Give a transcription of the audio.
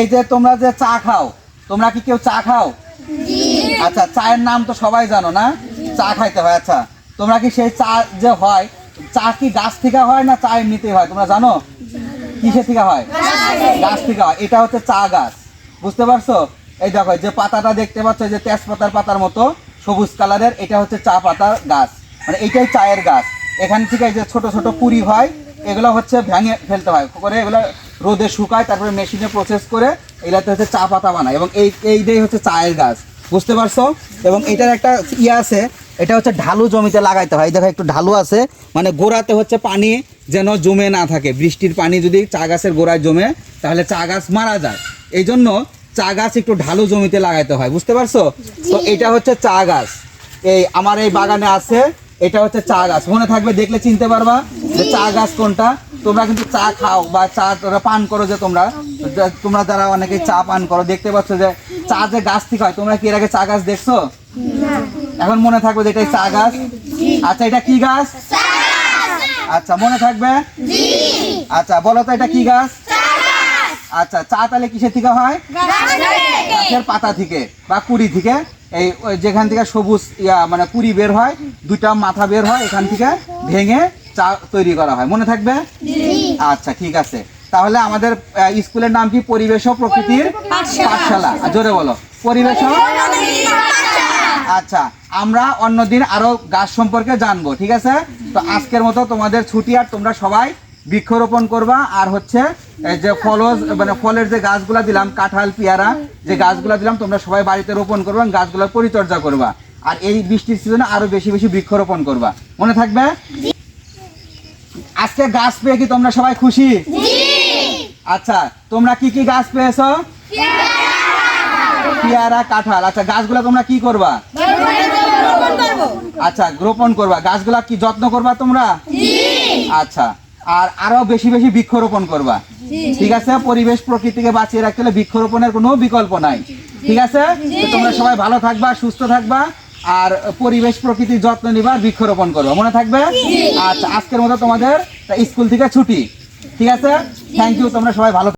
এই যে তোমরা যে চা খাও তোমরা কি কেউ চা খাও? আচ্ছা চায়ের নাম তো সবাই জানো না? চা খাইতে হয় আচ্ছা। তোমরা কি সেই চা যে হয় চা কি গাছ থেকে হয় না চা এমনিতেই হয়? তোমরা জানো? কিসের থেকে হয়? গাছ থেকে হয়। এটা হচ্ছে চা গাছ। বুঝতে পারছ? এই দেখো যে পাতাটা দেখতে পাচ্ছ যে তেজপাতার পাতার মতো সবুজ কালারের এটা হচ্ছে চা পাতার গাছ। মানে এটাই চায়ের গাছ। এখান থেকে যে ছোট ছোট কুড়ি হয় এগুলো হচ্ছে ভেঙে ফেলতে হয়। করে এগুলো রোদে শুকায় তারপরে মেশিনে প্রসেস করে এগুলাতে হচ্ছে চা পাতা বানায় এবং এই এই এইটাই হচ্ছে চায়ের গাছ। বুঝতে পারছ? এবং এটার একটা ইয়ে আছে এটা হচ্ছে ঢালু জমিতে লাগাইতে হয়। এই দেখো একটু ঢালু আছে মানে গোড়াতে হচ্ছে পানি যেন জমে না থাকে। বৃষ্টির পানি যদি চা গাছের গোড়ায় জমে তাহলে চা গাছ মারা যায়। এই জন্য চা গাছ একটু ঢালু জমিতে লাগাইতে হয়। বুঝতে পারছ? তো এটা হচ্ছে চা গাছ। এই আমার এই বাগানে আছে এটা হচ্ছে চা গাছ। মনে থাকবে দেখলে চিনতে পারবা যে চা গাছ কোনটা। তোমরা কিন্তু চা খাও বা চা পান করো যে তোমরা তোমরা যারা অনেকে চা পান করো দেখতে পাচ্ছ যে চা যে গাছ থেকে হয় তোমরা কি এর আগে চা গাছ দেখছ? এখন মনে থাকবে যে এটাই চা গাছ। আচ্ছা এটা কি গাছ? আচ্ছা মনে থাকবে? আচ্ছা বলো তো এটা কি গাছ? আচ্ছা চা তাহলে কিসের থেকে হয়? গাছের পাতা থেকে বা কুড়ি থেকে। এই ওই যেখান থেকে সবুজ ইয়া মানে কুড়ি বের হয় দুটা মাথা বের হয় এখান থেকে ভেঙে চা তৈরি করা হয়। মনে থাকবে? আচ্ছা ঠিক আছে। তাহলে আমাদের স্কুলের নাম কি? পরিবেশ ও প্রকৃতির পাঠশালা। আর জোরে বলো। পরিবেশ আচ্ছা আমরা অন্যদিন আরও গাছ সম্পর্কে জানব ঠিক আছে? তো আজকের মতো তোমাদের ছুটি আর তোমরা সবাই বৃক্ষরোপণ করবা আর হচ্ছে যে ফলজ মানে ফলের যে গাছগুলা দিলাম কাঁঠাল পেয়ারা যে গাছগুলা দিলাম তোমরা সবাই বাড়িতে রোপণ করবা এবং গাছগুলোর পরিচর্যা করবা। আর এই বৃষ্টির সিজনে আরও বেশি বেশি বৃক্ষরোপণ করবা। মনে থাকবে? আজকে গাছ পেয়ে কি তোমরা সবাই খুশি? আচ্ছা তোমরা কি কি গাছ পেয়েছ? পেয়ারা কাঁঠাল। আচ্ছা গাছগুলা তোমরা কি করবা? আচ্ছা রোপণ করবা। গাছগুলা কি যত্ন করবা তোমরা? আচ্ছা আর আরও বেশি বেশি বৃক্ষরোপণ করবা। ঠিক আছে? পরিবেশ প্রকৃতিকে বাঁচিয়ে রাখতে হলে বৃক্ষরোপণের কোনো বিকল্প নাই। ঠিক আছে? তোমরা সবাই ভালো থাকবা সুস্থ থাকবা আর পরিবেশ প্রকৃতির যত্ন নিবা বৃক্ষরোপণ করবা। মনে থাকবে? আচ্ছা আজকের মতো তোমাদের স্কুল থেকে ছুটি। ঠিক আছে? থ্যাংক ইউ তোমরা সবাই ভালো